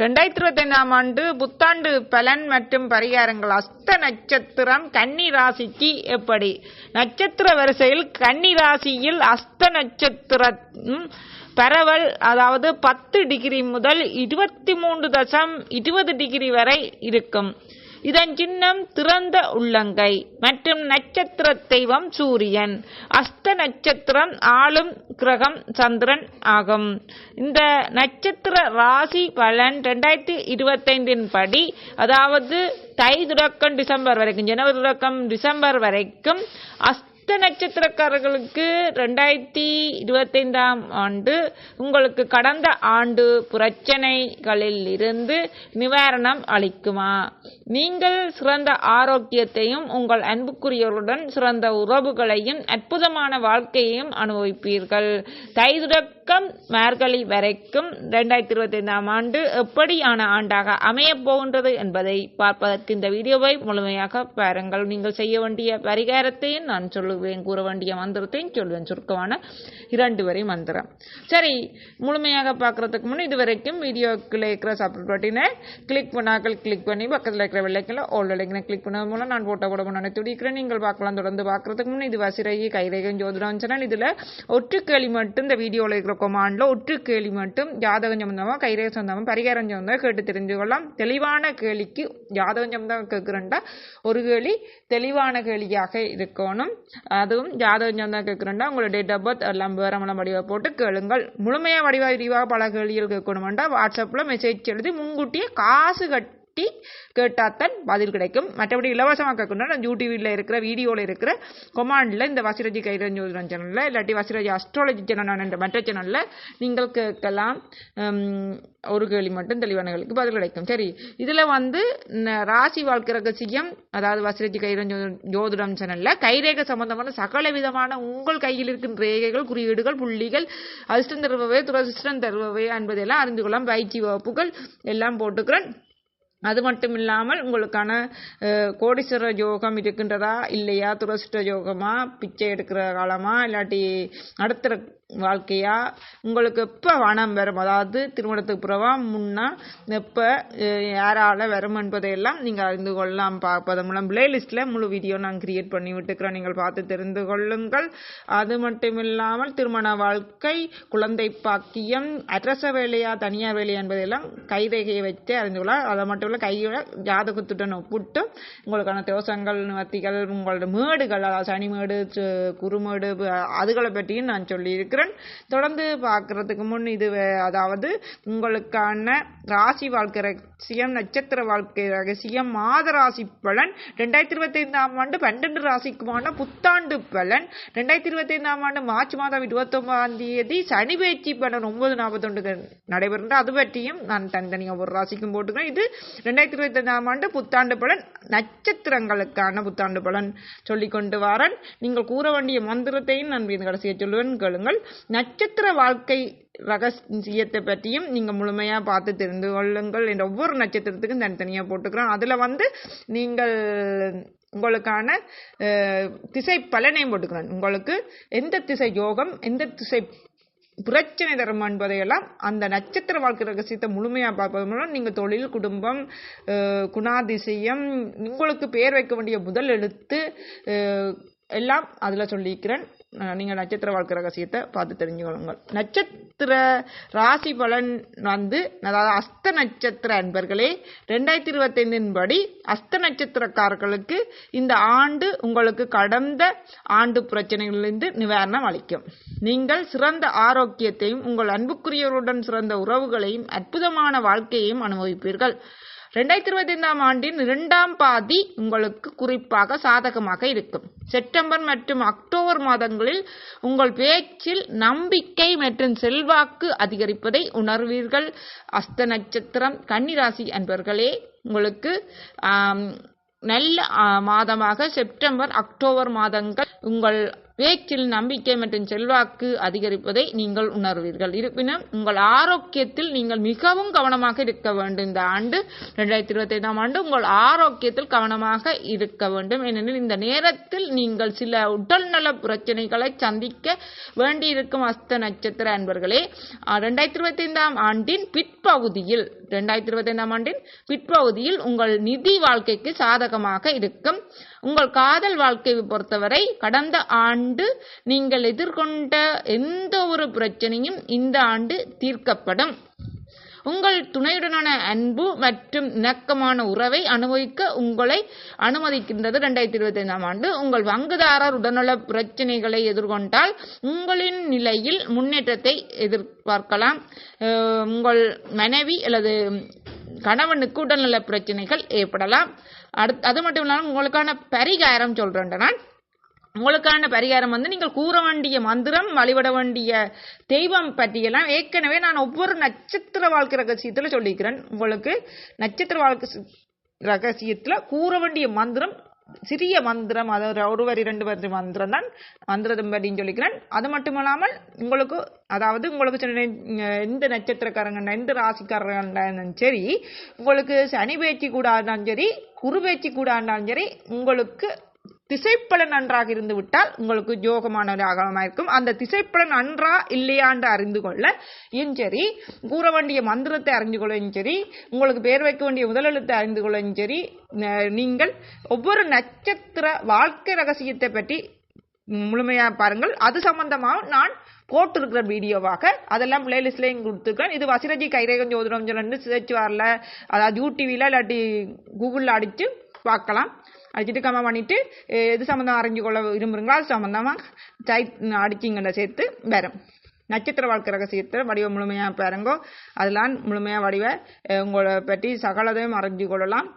ரெண்டாயிரத்தி இருபத்தைந்தாம் ஆண்டு புத்தாண்டு பலன் மற்றும் பரிகாரங்கள். அஸ்த நட்சத்திரம் கன்னி ராசிக்கு எப்படி? நட்சத்திர வரிசையில் கன்னி ராசியில் அஸ்த நட்சத்திரம் பரவல் அதாவது பத்து டிகிரி முதல் இருபத்தி மூன்று தசம் இருபது டிகிரி வரை இருக்கும். இதன் சின்னம் திறந்த உள்ளங்கை மற்றும் நட்சத்திர தெய்வம் சூரியன். அஸ்த நட்சத்திரம் ஆளும் கிரகம் சந்திரன் ஆகும். இந்த நட்சத்திர ராசி பலன் ரெண்டாயிரத்தி இருபத்தைந்தின் படி அதாவது தை தொடக்கம் டிசம்பர் வரைக்கும் ஜனவரி தொடக்கம் டிசம்பர் வரைக்கும் அஸ்த நட்சத்திரக்காரர்களுக்கு ரெண்டாயிரத்தி இருபத்தைந்தாம் ஆண்டு உங்களுக்கு கடந்த ஆண்டு பிரச்சனைகளில் இருந்து நிவாரணம் அளிக்குமா? நீங்கள் சிறந்த ஆரோக்கியத்தையும் உங்கள் அன்புக்குரியவருடன் சிறந்த உறவுகளையும் அற்புதமான வாழ்க்கையையும் அனுபவிப்பீர்கள். தைதுடக்கம் மார்கழி வரைக்கும் ரெண்டாயிரத்தி இருபத்தைந்தாம் ஆண்டு எப்படியான ஆண்டாக அமையப் போகின்றது என்பதை பார்ப்பதற்கு இந்த வீடியோவை முழுமையாக பாருங்கள். நீங்கள் செய்ய வேண்டிய பரிகாரத்தையும் நான் சொல்லுவேன். கூற வேண்டிய மந்திரத்தையும் சொல்லுவேன் சுருக்கமான இரண்டு வரை மந்திரம். சரி முழுமையாக பார்க்கறதுக்கு முன்னே இது வரைக்கும் வீடியோக்குள்ள இருக்கிற சப்ஸ்கிரைப் பட்டினை கிளிக் பண்ணாக்கள் கிளிக் பண்ணி பக்கத்தில் இருக்கிற வெள்ளைக்கில் ஓல் வெள்ளைக்கினை கிளிக் பண்ணது மூலம் நான் போட்டோ கூட பண்ண துடிக்கிறேன் நீங்கள் பார்க்கலாம். தொடர்ந்து பார்க்கறதுக்கு முன்னே இது வசிரகி கைரேகம் ஜோதிடம் சேனல் இதில் ஒற்று கேள்வி மட்டும் இந்த வீடியோவில் இருக்கிற கொமாண்டில் ஒற்று கேள்வி மட்டும் ஜாதகம் சம்பந்தமாக கைரேகம் சம்பந்தமாக பரிகாரம் சம்பந்தமாக கேட்டு தெரிஞ்சு கொள்ளலாம் தெளிவான கேள்விக்கு ஜாதகம் சம்பந்தமாக கேட்குறேன்டா ஒரு கேள்வி தெளிவான கேள்வியாக இருக்கணும். அதுவும் ஜாதகம் சம்பந்தமாக கேட்குறேன்டா உங்களோட டேட் ஆஃப் பர்த் எல்லாம் விவரமெல்லாம் வடிவாக போட்டு கேளுங்கள். முழுமையாக வடிவாக விரிவாக பல கேள்விகள் கேட்கணுமெண்டா. வாட்ஸ்அப்பில் மெசேஜ் எழுதி முன்கூட்டியே காசு கட் தட்டி கேட்டாத்தான் பதில் கிடைக்கும். மற்றபடி இலவசமாக கேட்கணும்னா யூடியூபில் இருக்கிற வீடியோவில் இருக்கிற கொமாண்டில் இந்த வசிரஜி கைரன் சேனலில் இல்லாட்டி வசிரஜி அஸ்ட்ராலஜி சேனல் என்ற மற்ற சேனலில் நீங்கள் கேட்கலாம். ஒரு கேள்வி மட்டும் தெளிவான பதில் கிடைக்கும். சரி இதில் வந்து ராசி வாழ்க்கை ரகசியம் அதாவது வசிரஜி கைரஞ்சோதன் ஜோதிடம் சேனலில் கைரேகை சம்பந்தமான சகல விதமான உங்கள் கையில் இருக்கும் ரேகைகள் குறியீடுகள் புள்ளிகள் அதிர்ஷ்டம் தருபவை துரதிர்ஷ்டம் தருபவை என்பதையெல்லாம் அறிந்து கொள்ளலாம். பயிற்சி வகுப்புகள் எல்லாம் போட்டுக்கிறேன். அது மட்டும் இல்லாமல் உங்களுக்கான கோடீஸ்வர யோகம் இருக்கின்றதா இல்லையா துரசிட்ட யோகமா பிச்சை எடுக்கிற காலமா இல்லாட்டி அடுத்த வாழ்க்கையா? உங்களுக்கு எப்போ வனம் வரும்? அதாவது திருமணத்துக்கு பிறவா முன்னா எப்போ யாரால் வரும் என்பதையெல்லாம் நீங்கள் அறிந்து கொள்ளலாம். பார்ப்பதன் மூலம் பிளேலிஸ்ட்டில் முழு வீடியோ நான் கிரியேட் பண்ணி விட்டுக்கிறோம் நீங்கள் பார்த்து தெரிந்து கொள்ளுங்கள். அது மட்டும் இல்லாமல் திருமண வாழ்க்கை குழந்தை பாக்கியம் அரச வேலையா தனியார் வேலையா என்பதையெல்லாம் கைரேகையை வச்சு அறிந்து கொள்ளலாம். அதை மட்டும் இல்லை கையோட ஜாதகத்துடன் ஒப்பிட்டு உங்களுக்கான தோசங்கள் நிவர்த்திகள் உங்களோட மேடுகள் அதாவது சனிமேடு குறுமேடு அதுகளை பற்றியும் நான் சொல்லியிருக்கிறேன். தொடர்ந்து பார்க்கறதுக்கு முன் இது அதாவது உங்களுக்கான ராசி வாழ்க்கை ரகசியம் நட்சத்திர வாழ்க்கை ரகசியம் மாத ராசி பலன் ரெண்டாயிரத்தி இருபத்தி ஐந்தாம் ஆண்டு பன்னெண்டு ராசிக்குமான புத்தாண்டு பலன் ரெண்டாயிரத்தி இருபத்தி ஐந்தாம் ஆண்டு மார்ச் மாதம் இருபத்தி ஒன்பதாம் தேதி சனி பயிற்சி பலன் ஒன்பது நாற்பத்தொண்டு நடைபெறுகின்ற. அது பற்றியும் நான் தனித்தனியாக ஒரு ராசிக்கும் போட்டுக்கிறேன். இது ரெண்டாயிரத்தி இருபத்தி ஐந்தாம் ஆண்டு புத்தாண்டு பலன் நட்சத்திரங்களுக்கான புத்தாண்டு பலன் சொல்லிக் கொண்டு வரேன். நீங்கள் கூற வேண்டிய மந்திரத்தையும் நான் கடைசியை சொல்லுவேன். கேளுங்கள். நட்சத்திர வாழ்க்கை ரகசியத்தை பற்றியும் நீங்கள் முழுமையாக பார்த்து தெரிந்து கொள்ளுங்கள் என்ற ஒவ்வொரு நட்சத்திரத்துக்கும் தனித்தனியாக போட்டுக்கிறோம். அதில் வந்து நீங்கள் உங்களுக்கான திசை பலனையும் போட்டுக்கிறேன் உங்களுக்கு எந்த திசை யோகம் எந்த திசை பிரச்சனை தரும் என்பதையெல்லாம் அந்த நட்சத்திர வாழ்க்கை ரகசியத்தை முழுமையாக பார்ப்பது மூலம் நீங்கள் தொழில் குடும்பம் குணாதிசயம் உங்களுக்கு பேர் வைக்க வேண்டிய முதல் எழுத்து எல்லாம் அதில் சொல்லியிருக்கிறேன் நீங்கள் நட்சத்திர வாழ்க்கை ரகசியத்தை பார்த்து தெரிஞ்சுக்கொள்ளுங்கள். நட்சத்திர ராசி பலன் வந்து அதாவது அஸ்த நட்சத்திர அன்பர்களே ரெண்டாயிரத்தி இருபத்தைந்தின் படி அஸ்த நட்சத்திரக்காரர்களுக்கு இந்த ஆண்டு உங்களுக்கு கடந்த ஆண்டு பிரச்சனைகளிலிருந்து நிவாரணம் அளிக்கும். நீங்கள் சிறந்த ஆரோக்கியத்தையும் உங்கள் அன்புக்குரியவருடன் சிறந்த உறவுகளையும் அற்புதமான வாழ்க்கையையும் அனுபவிப்பீர்கள். ரெண்டாயிரத்தி இருபத்தி ஐந்தாம் ஆண்டின் இரண்டாம் பாதி உங்களுக்கு குறிப்பாக சாதகமாக இருக்கும். செப்டம்பர் மற்றும் அக்டோபர் மாதங்களில் உங்கள் பேச்சில் நம்பிக்கை மற்றும் செல்வாக்கு அதிகரிப்பதை உணர்வீர்கள். அஸ்த நட்சத்திரம் கன்னிராசி அன்பர்களே உங்களுக்கு நல்ல மாதமாக செப்டம்பர் அக்டோபர் மாதங்கள் உங்கள் பேச்சில் நம்பிக்கை மற்றும் செல்வாக்கு அதிகரிப்பதை நீங்கள் உணர்வீர்கள். இருப்பினும் உங்கள் ஆரோக்கியத்தில் நீங்கள் மிகவும் கவனமாக இருக்க வேண்டும். இந்த ஆண்டு இரண்டாயிரத்தி இருபத்தி ஐந்தாம் ஆண்டு உங்கள் ஆரோக்கியத்தில் கவனமாக இருக்க வேண்டும். ஏனெனில் இந்த நேரத்தில் நீங்கள் சில உடல்நல பிரச்சனைகளை சந்திக்க வேண்டியிருக்கும் அஸ்த நட்சத்திர அன்பர்களே இரண்டாயிரத்தி இருபத்தி ஐந்தாம் ஆண்டின் பிற்பகுதியில் இரண்டாயிரத்தி இருபத்தி ஐந்தாம் ஆண்டின் பிற்பகுதியில் உங்கள் நிதி வாழ்க்கைக்கு சாதகமாக இருக்கும். உங்கள் காதல் வாழ்க்கையை பொறுத்தவரை கடந்த ஆண்டு நீங்கள் எதிர்கொண்ட எந்த ஒரு பிரச்சனையும் இந்த ஆண்டு தீர்க்கப்படும். உங்கள் துணையுடனான அன்பு மற்றும் இணக்கமான உறவை அனுபவிக்க உங்களை அனுமதிக்கின்றது இரண்டாயிரத்தி இருபத்தி ஐந்தாம் ஆண்டு. உங்கள் பங்குதாரர் உடல்நல பிரச்சனைகளை எதிர்கொண்டால் உங்களின் நிலையில் முன்னேற்றத்தை எதிர்பார்க்கலாம். உங்கள் மனைவி அல்லது கணவனுக்கு உடல்நல பிரச்சனைகள் ஏற்படலாம். அடுத் அது மட்டும் இல்லாமல் உங்களுக்கான பரிகாரம் சொல்றேன் நான் உங்களுக்கான பரிகாரம் வந்து நீங்கள் கூற வேண்டிய மந்திரம் வழிபட வேண்டிய தெய்வம் பற்றியெல்லாம் ஏற்கனவே நான் ஒவ்வொரு நட்சத்திர வாழ்க்கை ரகசியத்தில் சொல்லிக்கிறேன். உங்களுக்கு நட்சத்திர வாழ்க்கை ரகசியத்தில் கூற வேண்டிய மந்திரம் சிறிய மந்திரம் அதாவது ஒரு வரி ரெண்டு வரி மந்திரம் தான் மந்திரம் படின்னு சொல்லிக்கிறேன். அது மட்டும் இல்லாமல் உங்களுக்கு அதாவது உங்களுக்கு சொன்னேன், எந்த நட்சத்திரக்காரங்க எந்த ராசிக்காரங்க சரி உங்களுக்கு சனி பேச்சு கூட இருந்தாலும் சரி குரு பேச்சு கூட இருந்தாலும் சரி உங்களுக்கு திசைப்பலன் நன்றாக இருந்து விட்டால் உங்களுக்கு யோகமான ஒரு அகலமாக இருக்கும் அந்த திசைப்பலன் நன்றா இல்லையாண்டு அறிந்து கொள்ள சரி கூற வேண்டிய மந்திரத்தை அறிந்து கொள்ளவும் சரி உங்களுக்கு பேர் வைக்க வேண்டிய முதலெழுத்தை அறிந்து கொள்ளவும் சரி நீங்கள் ஒவ்வொரு நட்சத்திர வாழ்க்கை ரகசியத்தை பற்றி முழுமையா பாருங்கள். அது சம்பந்தமாக நான் போட்டிருக்கிற வீடியோவாக அதெல்லாம் பிளேலிஸ்ட்லேயும் கொடுத்துருக்கேன் இது வசிரஜி கைரேகம் ஜோதிடம் சொல்லி சர்ச் வரல. அதாவது யூடிவியில் இல்லாட்டி கூகுளில் அடித்து பார்க்கலாம். அடிச்சுட்டு கம்மா பண்ணிட்டு எது சம்மந்தம் அறிஞ்சு கொள்ள விரும்புகிறீங்களோ அது சம்மந்தமாக டைப் அடிச்சிங்கள்ல சேர்த்து வரும் நட்சத்திர வாழ்க்கை ரகசியத்தில் வடிவ முழுமையாக பாருங்கோ அதெல்லாம் முழுமையாக வடிவ உங்களை பற்றி சகலதையும் அறிஞ்சு கொள்ளலாம்